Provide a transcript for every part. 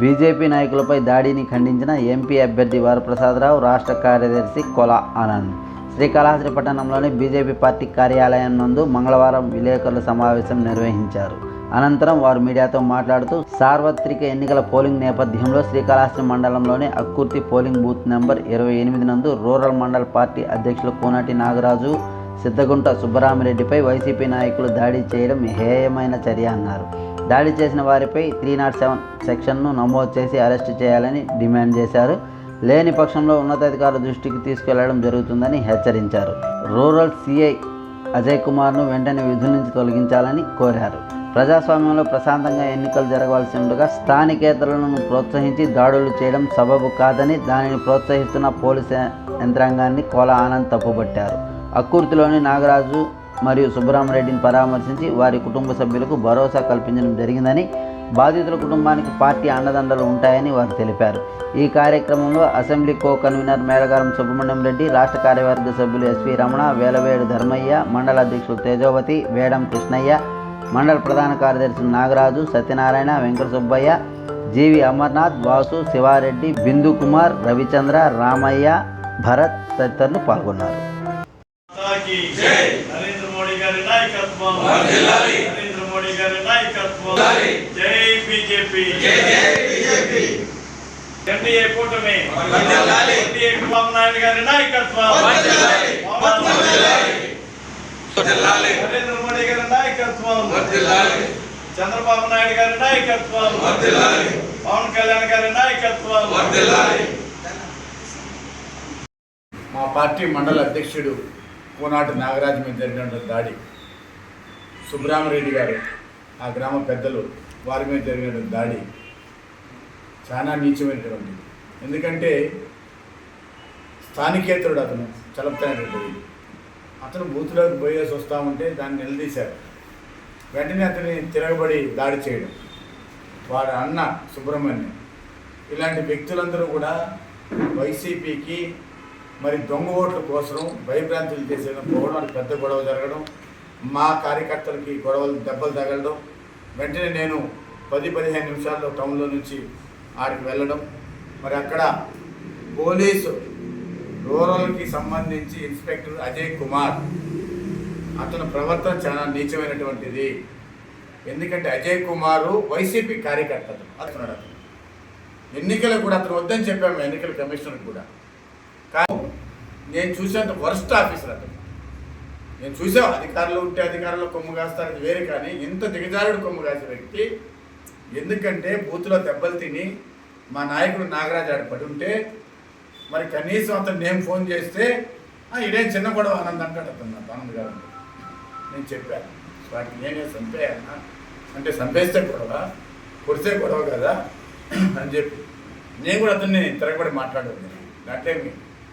BJP నాయకులపై దాడిని ఖండించిన MP అభ్యర్థి వరప్రసాదరావు రాష్ట్ర కార్యదర్శి కొల ఆనంద్. శ్రీకాళహస్తి పట్టణంలోని బీజేపీ పార్టీ కార్యాలయం నందు మంగళవారం విలేకరుల సమావేశం నిర్వహించారు. అనంతరం వారు మీడియాతో మాట్లాడుతూ సార్వత్రిక ఎన్నికల పోలింగ్ నేపథ్యంలో శ్రీకాళహస్తి మండలంలోని అక్కుర్తి పోలింగ్ బూత్ నెంబర్ ఇరవై ఎనిమిది నందు రూరల్ మండల్ పార్టీ అధ్యక్షులు కోనాటి నాగరాజు సిద్ధగుంట సుబ్బరామిరెడ్డిపై వైసీపీ నాయకులు దాడి చేయడం హేయమైన చర్య అన్నారు. దాడి చేసిన వారిపై త్రీ నాట్ సెవెన్ సెక్షన్ను నమోదు చేసి అరెస్టు చేయాలని డిమాండ్ చేశారు. లేని పక్షంలో ఉన్నతాధికారుల దృష్టికి తీసుకెళ్ళడం జరుగుతుందని హెచ్చరించారు. రూరల్ సిఐ అజయ్ కుమార్ను వెంటనే విధుల నుంచి తొలగించాలని కోరారు. ప్రజాస్వామ్యంలో ప్రశాంతంగా ఎన్నికలు జరగవలసి ఉండగా స్థానికేతరులను ప్రోత్సహించి దాడులు చేయడం సబబు కాదని దానిని ప్రోత్సహిస్తున్న పోలీసు యంత్రాంగాన్ని కోల ఆనంద్ తప్పుబట్టారు అక్కుర్తిలోని నాగరాజు మరియు సుబ్బరామరెడ్డిని పరామర్శించి వారి కుటుంబ సభ్యులకు భరోసా కల్పించడం జరిగిందని బాధితుల కుటుంబానికి పార్టీ అండదండలు ఉంటాయని వారు తెలిపారు. ఈ కార్యక్రమంలో assembly co convener Medagaram Subrahmanyam Reddy రాష్ట్ర కార్యవర్గ సభ్యులు ఎస్వి రమణ వేలవేడు ధర్మయ్య మండల అధ్యక్షులు తేజోవతి వేడం కృష్ణయ్య మండల ప్రధాన కార్యదర్శి నాగరాజు సత్యనారాయణ వెంకట సుబ్బయ్య జీవి అమర్నాథ్ వాసు శివారెడ్డి బిందు కుమార్ రవిచంద్ర రామయ్య భరత్ తదితరులు పాల్గొన్నారు. మాతాకి నరేంద్ర మోడీ గారి నాయకత్వం. నరేంద్ర మోడీ గారి నాయకత్వం. జై బీజేపీ. ఎన్డీఏ కూటమి. ఎన్డీఏ నాయుడు గారి నాయకత్వం. నరేంద్ర మోడీ గారి నాయకత్వం. చంద్రబాబు నాయుడు గారి నాయకత్వం. పవన్ కళ్యాణ్ గారి నాయకత్వం. మా పార్టీ మండల అధ్యక్షుడు పూనాటి నాగరాజు మీద జరిగినటువంటి దాడి సుబ్రహ్మరెడ్డి గారు ఆ గ్రామ పెద్దలు వారి మీద జరిగినటువంటి దాడి చాలా నీచమైనటువంటిది ఎందుకంటే స్థానికేతరుడు అతను చలపతాడు అతను బూత్లోకి పోయేసి వస్తామంటే ఉంటే దాన్ని నిలదీశారు. వెంటనే అతని తిరగబడి దాడి చేయడం వారి అన్న సుబ్రహ్మణ్యం. ఇలాంటి వ్యక్తులందరూ కూడా వైసీపీకి మరి దొంగ ఓట్ల కోసం భయభ్రాంతులు చేసేయడం పోవడానికి పెద్ద గొడవ జరగడం మా కార్యకర్తలకి గొడవలు దెబ్బలు తగలడం వెంటనే నేను పది పదిహేను నిమిషాల్లో టౌన్లో నుంచి ఆడికి వెళ్ళడం మరి అక్కడ పోలీసు రూరల్కి సంబంధించి ఇన్స్పెక్టర్ అజయ్ కుమార్ అతని ప్రవర్తన చాలా నీచమైనటువంటిది. ఎందుకంటే అజయ్ కుమారు వైసీపీ కార్యకర్త అతను. అతను. అతను ఎన్నికలకు కూడా అతను వద్దని చెప్పాము ఎన్నికల కమిషనర్ కూడా. కానీ నేను చూసేంత వరస్ట్ ఆఫీసర్ అతను. నేను చూసా అధికారులు ఉంటే అధికారులు కొమ్ము కాస్తారు అది వేరే కానీ ఇంత దిగజారుడు కొమ్ము కాసే వ్యక్తి. ఎందుకంటే బూత్లో దెబ్బలు తిని మా నాయకుడు నాగరాజు ఆడ పడి ఉంటే మరి కనీసం అతను నేను ఫోన్ చేస్తే ఇదే ఇదేం చిన్న గొడవ? ఆనంద్ అంటాడు అతను నాకు ఆనంద్ గారు నేను చెప్పాను వాటికి నేనే చంపేయన్నా అంటే చంపేస్తే గొడవ కొడితే గొడవ కదా అని చెప్పి. నేను కూడా అతన్ని తిరగబడి మాట్లాడదు దాంట్లో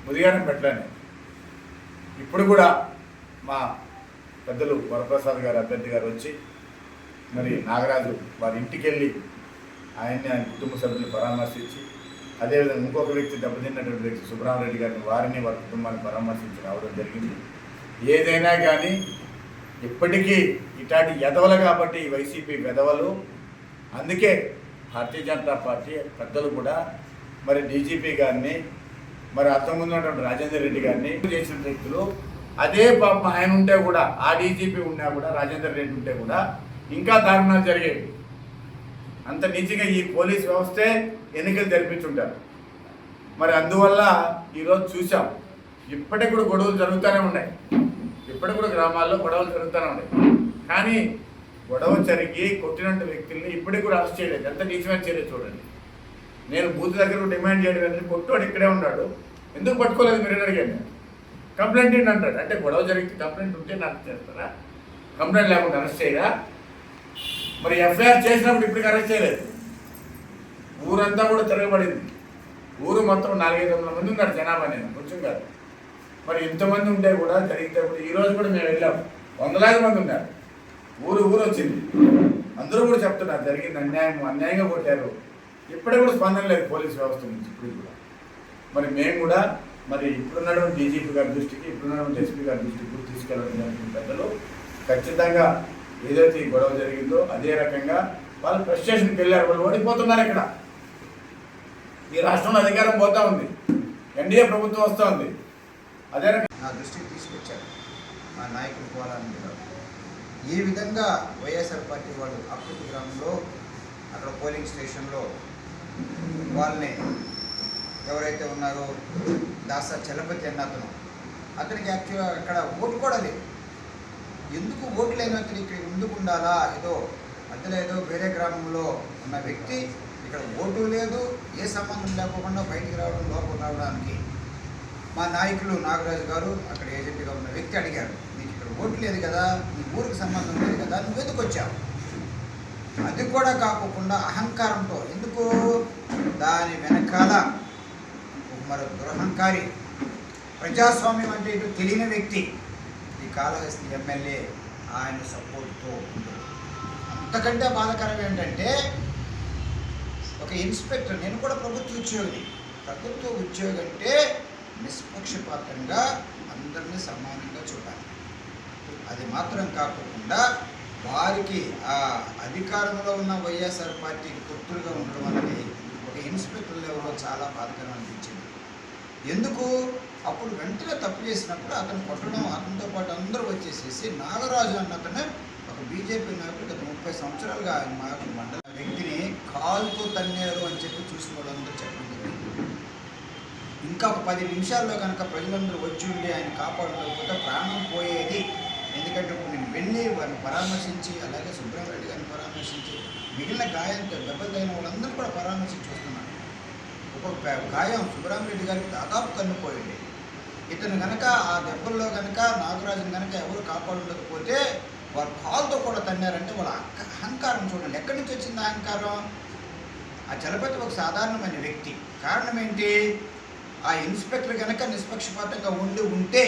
ఏమి ముదిగానే పెట్టలేను. ఇప్పుడు కూడా మా పెద్దలు వరప్రసాద్ గారు అభ్యర్థి గారు వచ్చి మరి నాగరాజు వారి ఇంటికి వెళ్ళి ఆయన్ని ఆయన కుటుంబ సభ్యులు పరామర్శించి అదేవిధంగా ఇంకొక వ్యక్తి దెబ్బతిన్నటువంటి వ్యక్తి సుబ్రహ్మరెడ్డి గారిని వారిని వారి కుటుంబాన్ని పరామర్శించి రావడం జరిగింది. ఏదైనా కానీ ఇప్పటికీ ఇట్లాంటి ఎదవలు కాబట్టి వైసీపీ వెదవలు అందుకే భారతీయ జనతా పార్టీ పెద్దలు కూడా మరి డీజీపీ గారిని మరి అంతకుముందు ఉన్నటువంటి రాజేందర్ రెడ్డి గారిని చేసిన వ్యక్తులు అదే పాపం ఆయన ఉంటే కూడా ఆ డీజీపీ ఉన్నా కూడా రాజేందర్ రెడ్డి ఉంటే కూడా ఇంకా దారుణాలు జరిగేవి. అంత నీచిగా ఈ పోలీస్ వ్యవస్థే ఎన్నికలు జరిపించుంటారు. మరి అందువల్ల ఈరోజు చూసాం ఇప్పటికి కూడా గొడవలు జరుగుతూనే ఉన్నాయి. ఇప్పటికి కూడా గ్రామాల్లో గొడవలు జరుగుతూనే ఉన్నాయి. కానీ గొడవ జరిగి కొట్టినట్టు వ్యక్తుల్ని ఇప్పటికి కూడా అరెస్ట్ చేయలేదు. ఎంత నీచమైన చర్య చూడండి. నేను బూత్ దగ్గర డిమాండ్ చేయడం ఏంటంటే కొట్టువాడు ఇక్కడే ఉన్నాడు. ఎందుకు పట్టుకోలేదు మీరు? అడిగాను. కంప్లైంట్ ఏంటి అంటాడు. అంటే గొడవ జరిగితే కంప్లైంట్ ఉంటే నాకు చేస్తారా కంప్లైంట్ లేకుండా అరెస్ట్ చేయరా? మరి ఎఫ్ఐఆర్ చేసినప్పుడు ఇప్పటికి అరెస్ట్ చేయలేదు. ఊరంతా కూడా తిరగబడింది. ఊరు మొత్తం నాలుగైదు వందల మంది ఉన్నారు జనాభా నేను కొంచెం కాదు. మరి ఇంతమంది ఉంటే కూడా జరిగితే కూడా కూడా మేము వెళ్ళాం. వందలాది మంది ఉన్నారు. ఊరు ఊరు వచ్చింది. అందరూ కూడా చెప్తున్నారు జరిగింది అన్యాయం అన్యాయంగా కొట్టారు. ఇప్పటికి కూడా స్పందన లేదు పోలీస్ వ్యవస్థ నుంచి ఇప్పుడు కూడా. మరి మేము కూడా మరి ఇప్పుడున్నటువంటి డీజీపీ గారి దృష్టికి ఇప్పుడున్నటువంటి ఎస్పీ గారి దృష్టికి కూడా తీసుకెళ్ళడం జరిగిన పెద్దలు ఖచ్చితంగా ఏదైతే ఈ గొడవ జరిగిందో అదే రకంగా వాళ్ళు ఫ్రస్ట్రేషన్కి వెళ్ళారు వాళ్ళు ఓడిపోతున్నారు ఇక్కడ. ఈ రాష్ట్రంలో అధికారం పోతా ఉంది. ఎన్డీఏ ప్రభుత్వం వస్తూ ఉంది. అదే రకంగా నా దృష్టికి తీసుకొచ్చారు. మా నాయకులు పోవాలని ఈ విధంగా వైఎస్ఆర్ పార్టీ వాళ్ళు అప్పటి గ్రామంలో అక్కడ పోలింగ్ స్టేషన్లో వాళ్ళని ఎవరైతే ఉన్నారో దాసా చలపతి అన్న అతను. అతనికి యాక్చువల్గా అక్కడ ఓటు కూడా లేదు. ఎందుకు ఓటు లేని అతను ఇక్కడ ఎందుకు ఉండాలా? ఏదో అందులో ఏదో వేరే గ్రామంలో ఉన్న వ్యక్తి ఇక్కడ ఓటు లేదు ఏ సంబంధం లేకుండా బయటికి రావడం లోపల రావడానికి. మా నాయకులు నాగరాజు గారు అక్కడ ఏజెంట్గా ఉన్న వ్యక్తి అడిగారు నీకు ఇక్కడ ఓటు లేదు కదా నీ ఊరికి సంబంధం లేదు కదా నువ్వు ఎందుకు వచ్చావు? అది కూడా కాకోకుండా అహంకారంతో ఎందుకు? దాని వెనకాల మరో దురహంకారి ప్రజాస్వామ్యం అంటే ఇటు తెలియని వ్యక్తి. ఈ కాళహస్తి ఎమ్మెల్యే ఆయన సపోర్ట్తో అంతకంటే బాధకరం ఏంటంటే ఒక ఇన్స్పెక్టర్ నేను కూడా ప్రభుత్వ ఉద్యోగి ప్రభుత్వ ఉద్యోగి అంటే నిష్పక్షపాతంగా అందరినీ సమానంగా చూడాలి. అది మాత్రం కాకుండా వారికి ఆ అధికారంలో ఉన్న వైఎస్ఆర్ పార్టీకి తొత్తులుగా ఉండడం అనేది ఒక ఇన్స్పెక్టర్ లెవెల్లో చాలా బాధకరం అనిపించింది ఎందుకు? అప్పుడు వెంటనే తప్పు చేసినప్పుడు అతను కొట్టడం అతనితో పాటు అందరూ వచ్చేసేసి నాగరాజు అన్న అతను ఒక బీజేపీ నాయకుడు గత ముప్పై సంవత్సరాలుగా ఆయన మాకు మండల వ్యక్తిని కాలుతో తన్నారు అని చెప్పి చూసిన వాళ్ళందరూ చెప్పడం ఇంకా ఒక పది నిమిషాల్లో కనుక ప్రజలందరూ వచ్చి ఉండి ఆయన కాపాడలేకపోతే ప్రాణం పోయేది. ఎందుకంటే ఇప్పుడు నేను వెళ్ళి వారిని పరామర్శించి అలాగే సుబ్రహ్మరెడ్డి గారిని పరామర్శించి మిగిలిన గాయంతో దెబ్బతైన వాళ్ళందరూ కూడా పరామర్శించి చూస్తున్నాను గాయం సుబ్రహ్మరెడ్డి గారికి దాదాపు కన్నుపోయింది ఇతను కనుక ఆ దెబ్బల్లో కనుక నాగరాజుని కనుక ఎవరు కాపాడలేకపోతే వారు కాలుతో కూడా తన్నారంటే వాళ్ళ అహంకారం చూడండి. ఎక్కడి నుంచి వచ్చింది ఆ అహంకారం? ఆ చలపతి ఒక సాధారణమైన వ్యక్తి. కారణం ఏంటి? ఆ ఇన్స్పెక్టర్ కనుక నిష్పక్షపాతంగా ఉండి ఉంటే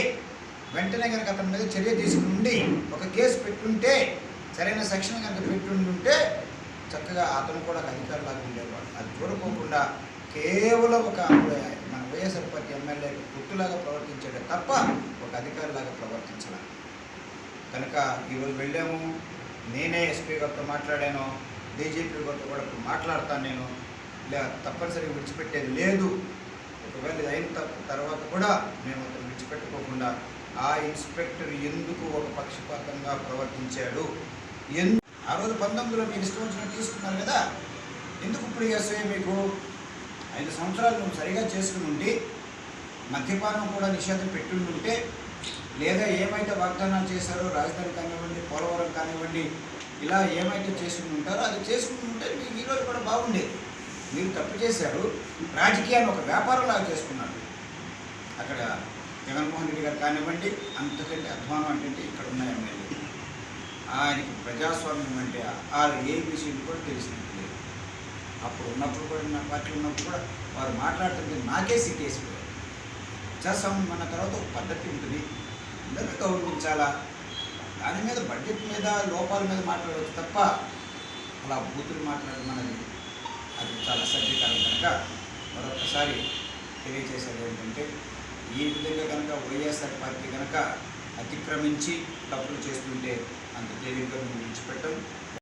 వెంటనే కనుక అతని మీద చర్య తీసుకుని ఉండి ఒక కేసు పెట్టుంటే సరైన సెక్షన్ కనుక పెట్టుంటే చక్కగా అతను కూడా అధికారులాగా ఉండేవాడు. అది చూడకోకుండా కేవలం ఒక మన వైఎస్ఆర్ పార్టీ ఎమ్మెల్యే గుర్తులాగా ప్రవర్తించాడు తప్ప ఒక అధికారిలాగా ప్రవర్తించడం కనుక ఈరోజు వెళ్ళాము. నేనే ఎస్పీ గారితో మాట్లాడాను. డీజీపీ గారితో కూడా మాట్లాడతాను నేను. లే తప్పనిసరిగా విడిచిపెట్టేది లేదు. ఒకవేళ ఇది అయిన తర్వాత కూడా మేము అతను విడిచిపెట్టుకోకుండా ఆ ఇన్స్పెక్టర్ ఎందుకు ఒక పక్షపాతంగా ప్రవర్తించాడు? ఎందు ఆ రోజు పంతొమ్మిదిలో మీరు ఇష్టం వచ్చినట్టు తీసుకున్నారు కదా? ఎందుకు ఇప్పుడు ఎస్ఐ మీకు ఐదు సంవత్సరాలు నువ్వు సరిగా చేసుకుని ఉండి మద్యపానం కూడా నిషేధం పెట్టుకుంటే లేదా ఏమైతే వాగ్దానాలు చేశారో రాజధాని కానివ్వండి పోలవరం కానివ్వండి ఇలా ఏమైతే చేసుకుని ఉంటారో అది చేసుకుని ఉంటే మీకు ఈరోజు కూడా బాగుండేది. మీరు తప్పు చేశారు రాజకీయాన్ని ఒక వ్యాపారంలాగా చేసుకున్నారు. అక్కడ జగన్మోహన్ రెడ్డి గారు కానివ్వండి అంతకంటే అధ్వానం అంటే ఇక్కడ ఉన్న ఎమ్మెల్యే. ఆయనకి ప్రజాస్వామ్యం అంటే ఆ ఏబీసీలు కూడా తెలిసినట్టు లేదు అప్పుడు ఉన్నప్పుడు కూడా నా పార్టీ ఉన్నప్పుడు కూడా వారు మాట్లాడుతుంటే నాకే సిగ్గేసిపోయారు ప్రజాస్వామ్యం మన తర్వాత ఒక పద్ధతి ఉంటుంది. అందరినీ గౌరవించాలా? దాని మీద బడ్జెట్ మీద లోపాల మీద మాట్లాడవచ్చు తప్ప అలా బూతులు మాట్లాడడం అనేది అది చాలా అసభ్యకరం కనుక మరొకసారి తెలియజేసేది ఏంటంటే ఈ విధంగా కనుక వైఎస్ఆర్ పార్టీ కనుక అతిక్రమించి తప్పులు చేస్తుంటే అంత తేలిగ్గా మేము విడిచిపెట్టం